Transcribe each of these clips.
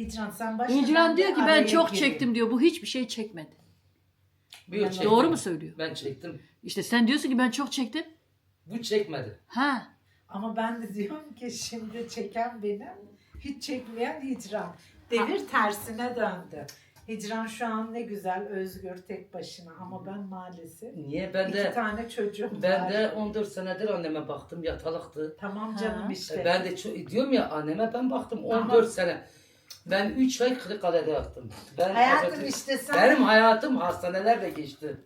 Hicran sen başla. Hicran diyor ki ben çok çektim diyor. Bu hiçbir şey çekmedi. Bu yıl çektim. Doğru mu söylüyor? Ben çektim. İşte sen diyorsun ki ben çok çektim. Bu çekmedi. Ha. Ama ben de diyorum ki şimdi çeken benim, hiç çekmeyen Hicran. Devir tersine döndü. Hicran şu an ne güzel, özgür, tek başına ama ben maalesef Niye? Ben iki de tane çocuğum ben var. de 14 senedir anneme baktım yatalıktı. Tamam Ha. canım işte. E, Ben de çok, diyorum ya anneme ben baktım 14 Ama- sene. Ben 3 ay Kırıkkale'de yattım. Ben Hayatım Atatürk- işte sen... Benim hayatım hastanelerle geçti.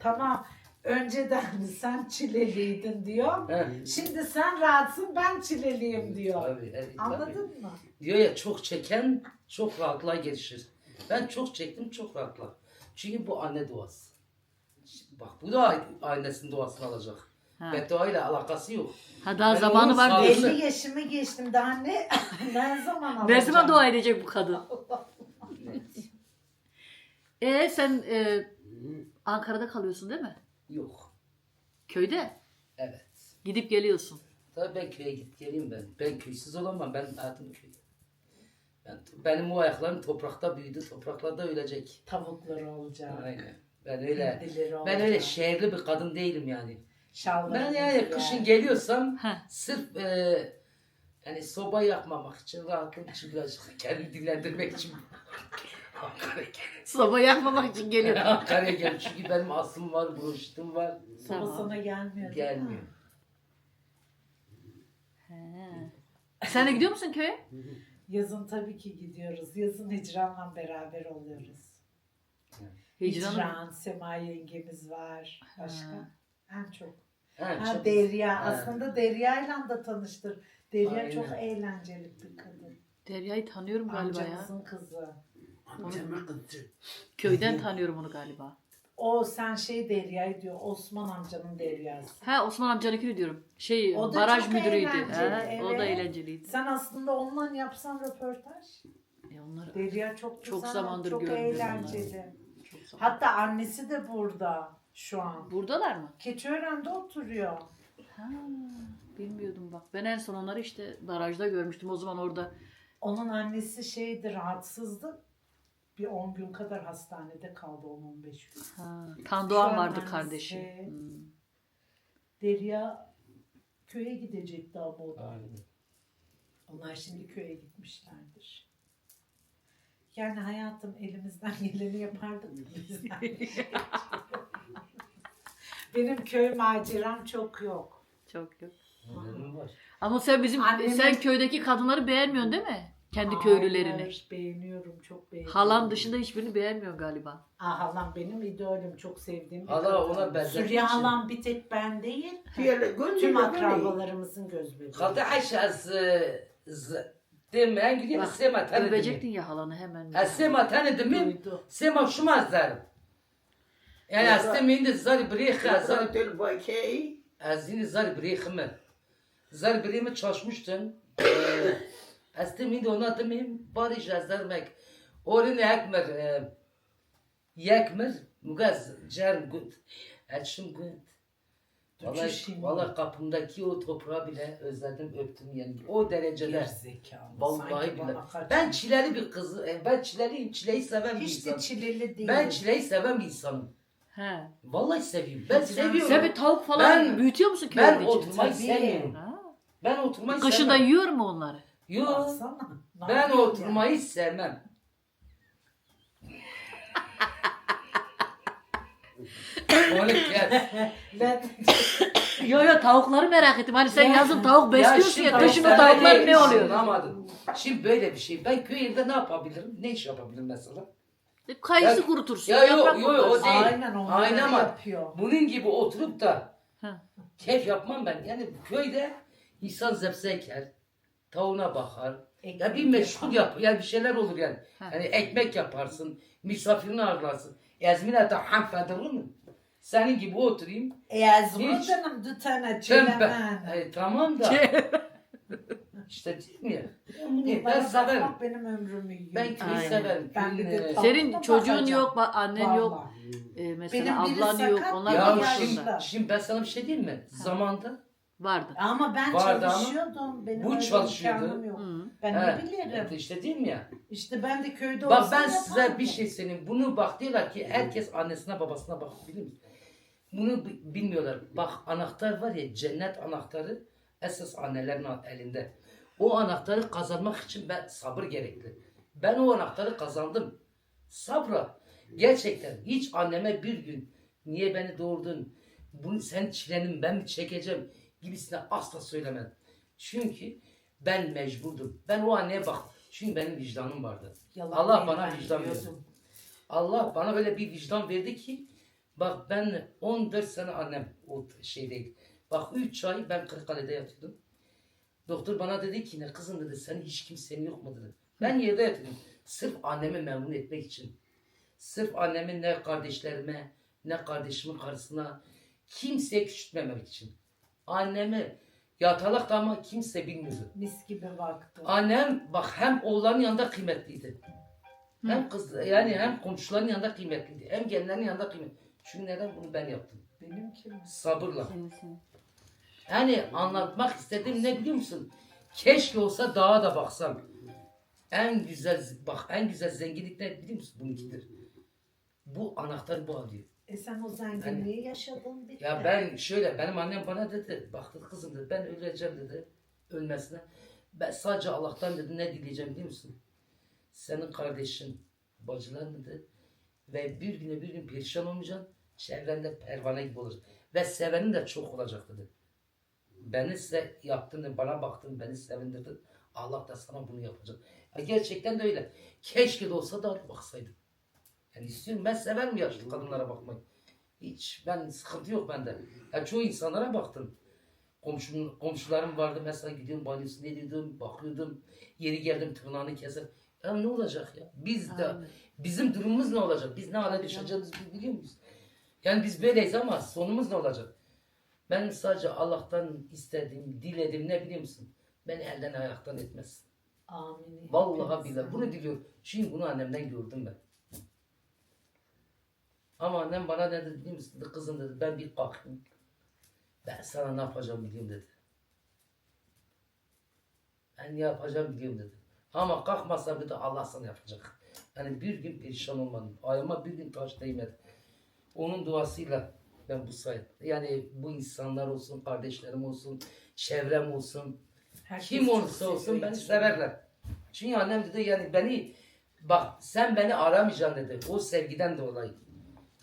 Tamam. Önceden sen çileliydin diyor. Şimdi sen rahatsın ben çileliyim diyor. Tabii, evet, tabii. Anladın mı? Diyor ya çok çeken çok rahatlığa gelişir. Ben çok çektim çok rahatla. Çünkü bu anne duası. Bak bu da annesinin duasını alacak. Ha. Beddua ile alakası yok. Ha daha Ben zamanı onun var diyorsun. 50 yaşımı geçtim daha ne ne zaman alacağım? Ne zaman dua edecek bu kadın? E sen e, Ankara'da kalıyorsun değil mi? Yok. Köyde. Evet. Gidip geliyorsun. Tabii ben köye git geleyim ben. Ben köysüz olamam. Ben hayatım köy. Ben, benim o ayaklarım toprakta büyüdü. Topraklarda ölecek. Tavukları olacak. Aynen. Ben öyle olacak. ben öyle şehirli bir kadın değilim yani. Şalvarı Ben yani giyer. kışın geliyorsam Ha. sırf e, yani soba yakmamak için, rahatım için birazcık kendimi dinlendirmek için Ankara'ya. Soba yakmamak için geliyor. Ankara'ya gel. Çünkü benim astım var, bronşitim var. Ama Tamam. sana gelmiyor. değil mi? Gelmiyor. He. Sen de gidiyor musun köye? Yazın tabii ki gidiyoruz. Yazın Hicran'la beraber oluyoruz. Hicran'ın. Hicran, Sema yengemiz var. Başka? Ha. En çok. Ha, Ha, çok- Derya. Ha. Aslında Derya'yla da tanıştır. Derya Aynen. çok eğlenceli bir kadın. Derya'yı tanıyorum galiba ya. Amcamızın kızı. Amcamın kızı. Köyden tanıyorum onu galiba. O sen şey Derya'yı diyor. Osman amcanın Derya'sı. Ha Osman amcanınkini diyorum. Şey O da baraj çok müdürüydü. Ha, O da evet. eğlenceliydi. Sen aslında onunla yapsan röportaj. E onlar Derya çok Çok güzel, zamandır çok eğlenceli. çok ol. Hatta annesi de burada şu an. Buradalar mı? Keçiören'de oturuyor. Ha, bilmiyordum bak. Ben en son onları işte barajda görmüştüm. O zaman orada Onun annesi şeydi rahatsızdı. Bir 10 gün kadar hastanede kaldı 10-15 gün. ha, Tandoğan an vardı annesi- kardeşi. Hmm. Derya köye gidecekti ama o da. Aynen. Onlar şimdi köye gitmişlerdir. Yani hayatım elimizden geleni yapardık da biz yani. Benim köy maceram çok yok. Çok yok. Var. Ama sen bizim Annemin- sen köydeki kadınları beğenmiyorsun değil mi? Kendi köylülerini. Hayır, beğeniyorum, çok beğeniyorum. Halan dışında hiçbirini beğenmiyorsun galiba. Aa, halam benim idolüm, çok sevdiğim bir Hala kadın. ona benzetmek Sürya için- halam bir tek ben değil, Diğerler tüm böyle. akrabalarımızın göz bebeği. Kaldı e, z- demeyen gidiyor Bak, Sema tanıdı Övecektin ya halanı hemen. Ha Sema tanıdı mı? Duydu. Sema şu mazdarım. Yani Ya. aslında mindi zar bırıkha zar Zar bakey. azini zar. Zar bırıkhımı çalışmıştın. Aslında mindi ona demeyim bari jazdar mek. Orun yakmer. Yakmer. Mugaz car gut. Açım gut. Vallahi, vallahi kapımdaki o toprağı bile özledim öptüm yani. O derecede. Vallahi billahi. Ben çileli bir kız, e, ben çileliyim, çileyi seven bir Hiç de insanım. çileli değil. Ben çileyi seven bir insanım. He. Vallahi seviyorum. Ben seviyorum. Sen bir tavuk falan Ben- büyütüyor musun ben köyün için? oturmayı sevmiyorum. Ben oturmayı Kışında sevmem. yiyor mu onları? Yok. Ben oturmayı sevmem. Onu kes. ya? Ben- Yo yo tavukları merak ettim. Hani sen Ya- yazın tavuk besliyorsun ya, şimdi kışın o ben tavuklar ne oluyor? Anlamadım. Şimdi böyle bir şey. Ben köyde ne yapabilirim? Ne iş yapabilirim mesela? E, Kayısı Ya- kurutursun. Ya yo, yaprak yo, yo, o değil. Aynen onları Aynen ama yapıyor. Bunun gibi oturup da Ha. keyif yapmam ben. Yani köyde insan zepse eker, tavuğuna bakar. Ya bir meşgul yap, yani bir şeyler olur yani. Ha. Yani ekmek yaparsın, misafirini ağırlarsın. Ezmine de hanfedir mi? Senin gibi oturayım. Eğer Hiç. canım dütene Çempe. çelemen. E, tamam da. işte değil mi? Ben, bunu- ben severim. benim ömrümü yiyor. Ben Aynen. severim. Ben bir de Köyün, e, tam- Senin Tavukta çocuğun bakacağım. yok, ba- annen yok. Vallahi. E, mesela Benim biri ablan yok. sakat, Onlar ya yaşlı. şimdi, şimdi ben sana bir şey diyeyim mi? Zamanda Vardı. Ama ben Vardı ama çalışıyordum. Benim bu öyle çalışıyordu. imkanım yok. Hı. Ben ne bilirim. evet işte değil mi ya? İşte ben de köyde Bak olsam ben size yapardım. bir şey söyleyeyim. Bunu bak diyorlar ki herkes annesine babasına bak biliyor musun? Bunu bi- bilmiyorlar. Bak anahtar var ya cennet anahtarı esas annelerin elinde. O anahtarı kazanmak için ben sabır gerekli. Ben o anahtarı kazandım. Sabra. Gerçekten hiç anneme bir gün niye beni doğurdun? Bunu sen çilenin ben mi çekeceğim gibisine asla söylemedim. Çünkü ben mecburdum. Ben o anneye bak. Çünkü benim vicdanım vardı. Yalan Allah bana vicdan biliyordum. Allah bana öyle bir vicdan verdi ki bak ben 14 sene annem o şeydeydi. Bak 3 ay ben Kırıkkale'de yatıyordum. Doktor bana dedi ki ne kızım dedi senin hiç kimsenin yok mu dedi. Ben yerde yatıyordum. Sırf annemi memnun etmek için. Sırf annemin ne kardeşlerime ne kardeşimin karısına kimseye küçültmemek için. Annemi yatalakta ama kimse bilmiyordu. Mis gibi baktı. Annem bak hem oğlanın yanında kıymetliydi. Hem kız yani hem komşuların yanında kıymetliydi. Hem gelinlerin yanında kıymetli. Çünkü neden bunu ben yaptım? Benimki mi? Sabırla. Senin, senin. Yani anlatmak istediğim ne biliyor musun? Keşke olsa dağa da baksam. En güzel bak en güzel zenginlik ne biliyor musun? Bununkidir. Bu anahtar bu alıyor. E sen o zenginliği yaşadın bitti. Ya ben şöyle benim annem bana dedi bak dedi kızım dedi ben öleceğim dedi ölmesine. Ben sadece Allah'tan dedi ne dileyeceğim biliyor musun? Senin kardeşin bacılar dedi ve bir güne bir gün perişan olmayacaksın çevrende pervane gibi olur. Ve sevenin de çok olacak dedi. Beni size yaptın bana baktın beni sevindirdin. Allah da sana bunu yapacak. Ya gerçekten de öyle. Keşke de olsa da baksaydım. Yani istiyorum ben severim yaşlı kadınlara bakmayı. Hiç ben sıkıntı yok bende. Ya çoğu insanlara baktım. Komşum, komşularım vardı mesela gidiyorum banyosunu ediyordum, bakıyordum. Yeri geldim tırnağını keser. Ya ne olacak ya? Biz de Aynen. bizim durumumuz ne olacak? Biz ne hale düşeceğimizi biliyor muyuz? Yani biz böyleyiz ama sonumuz ne olacak? Ben sadece Allah'tan istediğim, dilediğim ne biliyor musun? Beni elden ayaktan etmez. Amin. Vallahi billahi bunu diliyorum. Çünkü bunu annemden gördüm ben. Ama annem bana ne dedi biliyor musun? Kızım dedi ben bir kalkayım. Ben sana ne yapacağım biliyorum dedi. Ben ne yapacağım biliyorum dedi. Ama kalkmazsam dedi Allah sana yapacak. Yani bir gün perişan olmadım. Ayağıma bir gün taş değmedi. Onun duasıyla ben bu sayede. Yani bu insanlar olsun, kardeşlerim olsun, çevrem olsun, Herkes kim olursa olsun beni severler. Çünkü annem dedi yani beni bak sen beni aramayacaksın dedi. O sevgiden dolayı.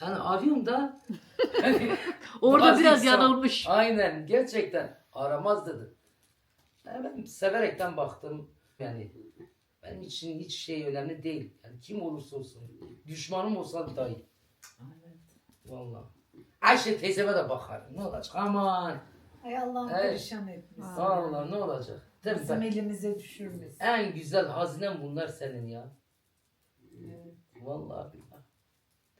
Yani arıyorum da hani Orada biraz insan- yanılmış. Aynen gerçekten aramaz dedi. Yani ben severekten baktım. Yani benim için hiç şey önemli değil. Yani kim olursa olsun. Düşmanım olsa dahi. Evet. Vallahi. Ayşe teyzeme de bakarım. Ne olacak? Aman. Ay Allah'ım Evet. perişan etmesin. Vallahi ne olacak? Değil mi? Bizim Ben- elimize düşürmesin. En güzel hazinem bunlar senin ya. Evet. Vallahi billahi.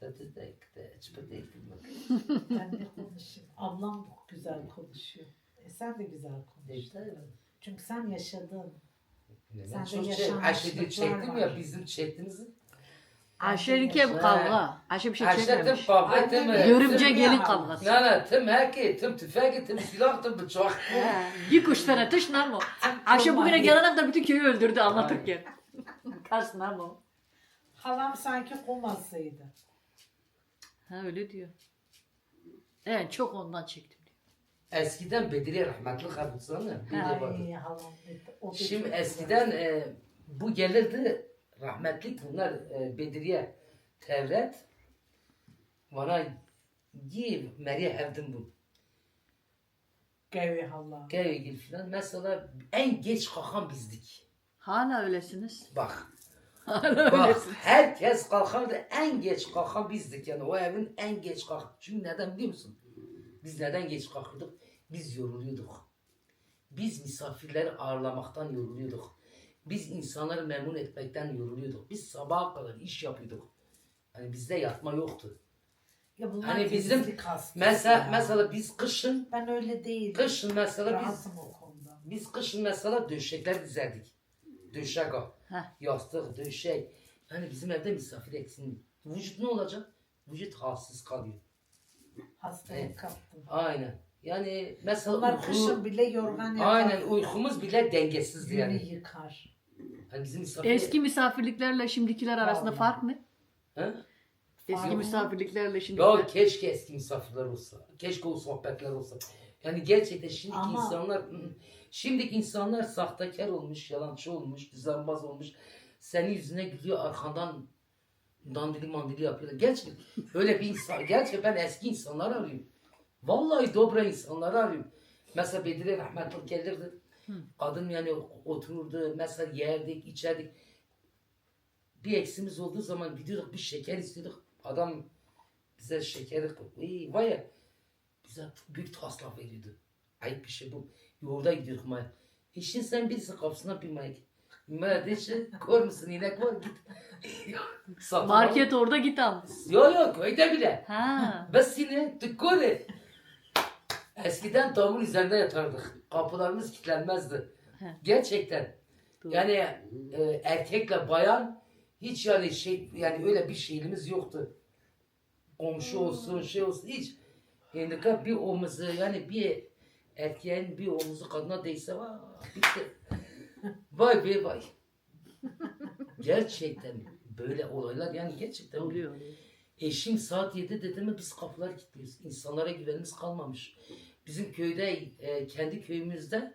Dedi de de hiçbir değil bilmem. Ben de konuşayım. Ablam güzel konuşuyor. E sen de güzel konuş. İşte Çünkü sen yaşadın. ben Sen de çok şey, yaşanmışlıklar Ayşe'de çektim ya var. bizim çektiğimizi. Ayşe'ninki hep kavga. Ayşe bir şey Ayşe tüm çekmemiş. kavga tüm Görümce tüm- gelin kavgası. Ne ne tüm herki tüm tüfek tüm silah tüm bıçak. Bir kuş tane tış nam Ayşe bugüne gelene kadar bütün köyü öldürdü anlatırken. Kaç nam o. Halam sanki komasıydı. Ha öyle diyor. Evet çok ondan çektim diyor. Eskiden Bedriye rahmetli vardı. Ay halam. o da Şimdi çok eskiden e, bu gelirdi rahmetlik bunlar e, Bedriye Tevret bana giy Meriye evdim bu. Gevi halam. Gel filan. Mesela en geç kalkan bizdik. Hala öylesiniz. Bak. Hala Bak öylesiniz. herkes kalkardı en geç kalkan bizdik yani o evin en geç kalk. Çünkü neden biliyor musun? Biz neden geç kalkırdık? Biz yoruluyorduk. Biz misafirleri ağırlamaktan yoruluyorduk. Biz insanları memnun etmekten yoruluyorduk. Biz sabaha kadar iş yapıyorduk. Hani bizde yatma yoktu. Ya bunlar Hani bizim Mesela ya. mesela biz kışın ben öyle değilim. kışın mesela biz Rahatım o konuda. Biz kışın mesela döşekler dizerdik. Döşek o. Heh. Yastık, döşek. Yani bizim evde misafir eksin. Vücut ne olacak? Vücut halsiz kalıyor. Hastalık Evet. kaptım. Aynen. Yani mesela Bunlar uyku, kışın bile yorgan yapar. aynen uykumuz bile dengesizdi Günü yani. yıkar. Hani bizim misafir... Eski misafirliklerle şimdikiler arasında fark ne? He? Eski Fark- misafirliklerle şimdikiler. Ya keşke eski misafirler olsa. Keşke o sohbetler olsa. Yani gerçekten şimdiki Ama- insanlar şimdiki insanlar sahtekar olmuş, yalancı olmuş, düzenbaz olmuş. Senin yüzüne gülüyor arkandan dandili mandili yapıyorlar. Gerçi öyle bir insan, gerçi ben eski insanlar arıyorum. Vallahi dobra insanları arıyorum. Mesela Bedire rahmetli gelirdi. Kadın yani otururdu, mesela yerdik, içerdik. Bir eksimiz olduğu zaman gidiyorduk bir şeker istiyorduk. Adam bize şekeri Vay, vay ya. Bize büyük taslak veriyordu. Ayıp bir şey bu. Yolda gidiyorduk maya. İşin sen birisi kapısına bir maya. De işte kor musun inek var git. Market orada git al. Yok yok köyde bile. Ha. Bas yine tıkkore. Eskiden damın üzerinde yatardık. Kapılarımız kilitlenmezdi. He. Gerçekten. Doğru. Yani e, erkekle bayan hiç yani şey yani öyle bir şeyimiz yoktu. Komşu olsun şey olsun hiç. Yani bir omuzu yani bir erkeğin bir omuzu kadına değse vay bitti. vay be vay. Gerçekten böyle olaylar yani gerçekten Oluyor. Eşim saat 7 dedi mi biz kapılar kilitliyoruz. İnsanlara güvenimiz kalmamış. Bizim köyde e, kendi köyümüzde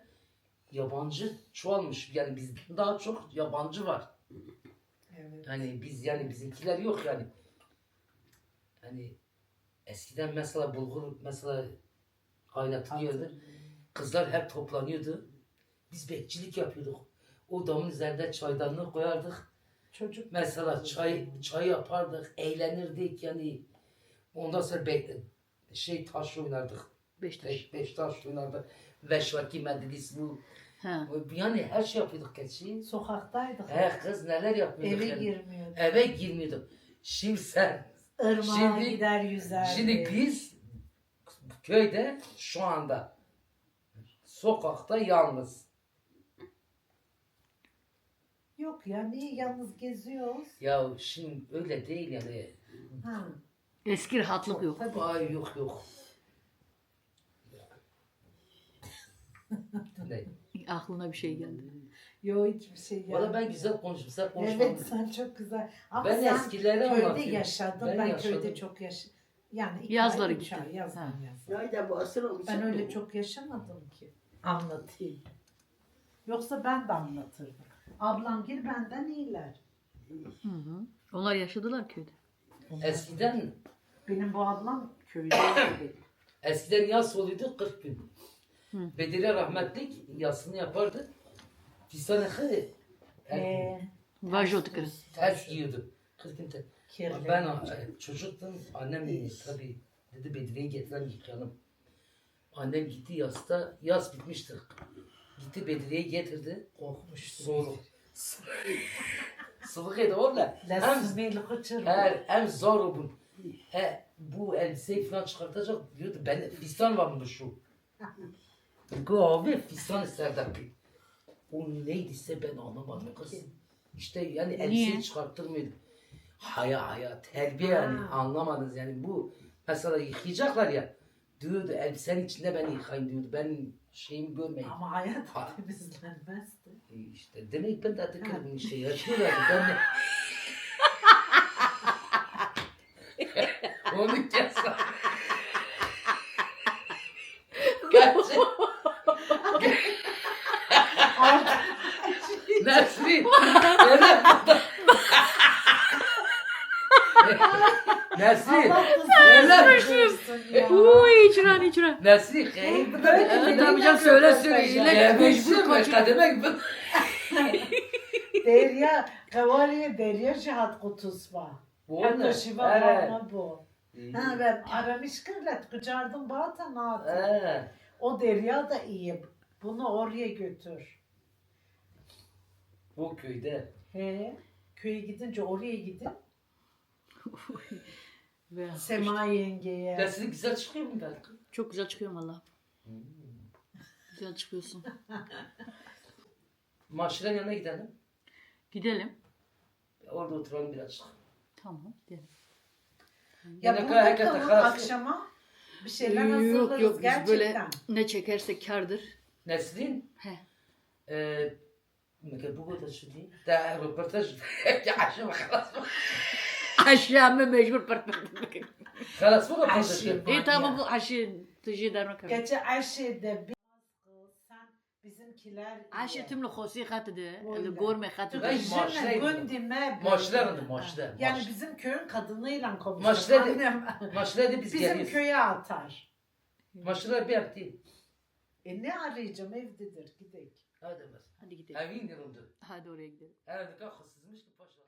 yabancı çoğalmış. Yani bizden daha çok yabancı var. Evet. Yani biz yani bizimkiler yok yani. Hani eskiden mesela bulgur mesela kaynatılıyordu. Kızlar hep toplanıyordu. Biz bekçilik yapıyorduk. O damın üzerinde çaydanlık koyardık. Çocuk Mesela çay çay yapardık, eğlenirdik yani. Ondan sonra be, şey taş oynardık. Beşiktaş. Beş, beş taş oynardık. Veşvaki medlis bu. Ha. Yani her şey yapıyorduk gerçi. sokaktaydık. He kız neler yapıyorduk Eve yani. girmiyorduk. Eve girmiyorduk. Şimdi sen, Irmağa Şimdi- gider yüzerdi. şimdi biz köyde şu anda sokakta yalnız. Yok ya niye yalnız geziyoruz? Ya şimdi öyle değil yani. Ha. Eski rahatlık yok. Tabii. Ay yok yok. Ne? Aklına bir şey geldi. Yok hiçbir şey Valla gelmedi. ben güzel konuştum. Sen konuşmadın. Evet sen çok güzel. Ama Ben sen eskileri köyde anlatıyorum. yaşadın. Ben Ben, yaşadım. köyde çok yaş Yani iki Yazları ay, üç gittin. ay Ha. Nerede bu asır olmuş? Ben öyle çok yaşamadım ki. Anlatayım. Yoksa ben de anlatırdım. Ablam gir benden iyiler. Hı hı. Onlar yaşadılar köyde. Eskiden Benim bu ablam köydeydi. eskiden yas oluyordu 40 gün. Hı. Bedire rahmetlik yasını yapardı. Fisanıkı Eee Vajot kız. ters giyiyordu. 40 gün ters. kirli. Ben e, çocuktum. Annem tabii dedi Bedire'yi getirelim yıkayalım. Annem gitti yasta. Yas bitmişti. Gitti Bedire'yi getirdi. Korkmuştu. Soğuk. Sıvık yedi orada. Hem. Her hem zor o bu. He, bu elbiseyi falan çıkartacak diyordu. Ben fistan var bunda şu. Abi fistan isterdi. O neydiyse ben anlamadım kız. İşte yani elbiseyi çıkarttırmıyordu. Haya haya terbiye yani anlamadınız yani bu mesela yıkayacaklar ya diyordu elbisenin içinde ben yıkayayım diyordu ben şeyimi görmeyin. Ama hayat Ha. temizlenmezdi. E İşte demek ben de tıkırım işte yaşıyorlardı ben de. Onu kes. Gerçek. Nesrin. Neden burada? Nesrin. Neden? Uy içiren içiren. Nesrin. Da Evet tabii canım söyle söyle. İlle mecbur Mecbur kaçır. kaçır. Demek bu. Derya, kavaliye derya cihat kutusma. Bu Hatta ne? şiva Evet. bakma bu. Ha ben aramış kırlat kıcardım bata natı. Ee, O derya da iyi. Bunu oraya götür. Bu köyde. He. Köye gidince oraya gidin. Ve Sema yengeye. Nesrin güzel çıkıyor mu belki? Çok güzel çıkıyorum valla. Güzel çıkıyorsun. Maşiren yanına gidelim. Gidelim. Orada oturalım birazcık. Tamam gidelim. Ya Yine burada kalın akşama bir şeyler Yok hazırlarız yok biz gerçekten. böyle ne çekersek kardır. Nesrin He. e, Değil. Daha röportaj. Ya aşağı bak. Aşağımı mecbur pırpır. Kalas bu röportaj. Aşağı. İyi tamam bu tıcı darma kabul. Gece Ayşe'de bir sen bizimkiler Aşı tümlü xosi xatıdı. Öyle. Gorme xatıdı. Ay, Jene maaşlaydı. gündime Maaşlar böyle. mı, maaşlar, Yani maaş. bizim köyün kadınıyla konuşuyor. Maaşlar- Annem Maçlarda biz bizim geliyoruz. köye atar. Maçlar bir yaptı. E ne arayacağım evdedir gidelim. Hadi bas. Hadi gidelim. Evin yanımda. Hadi oraya gidelim. Evet kalk sızmış ki paşa.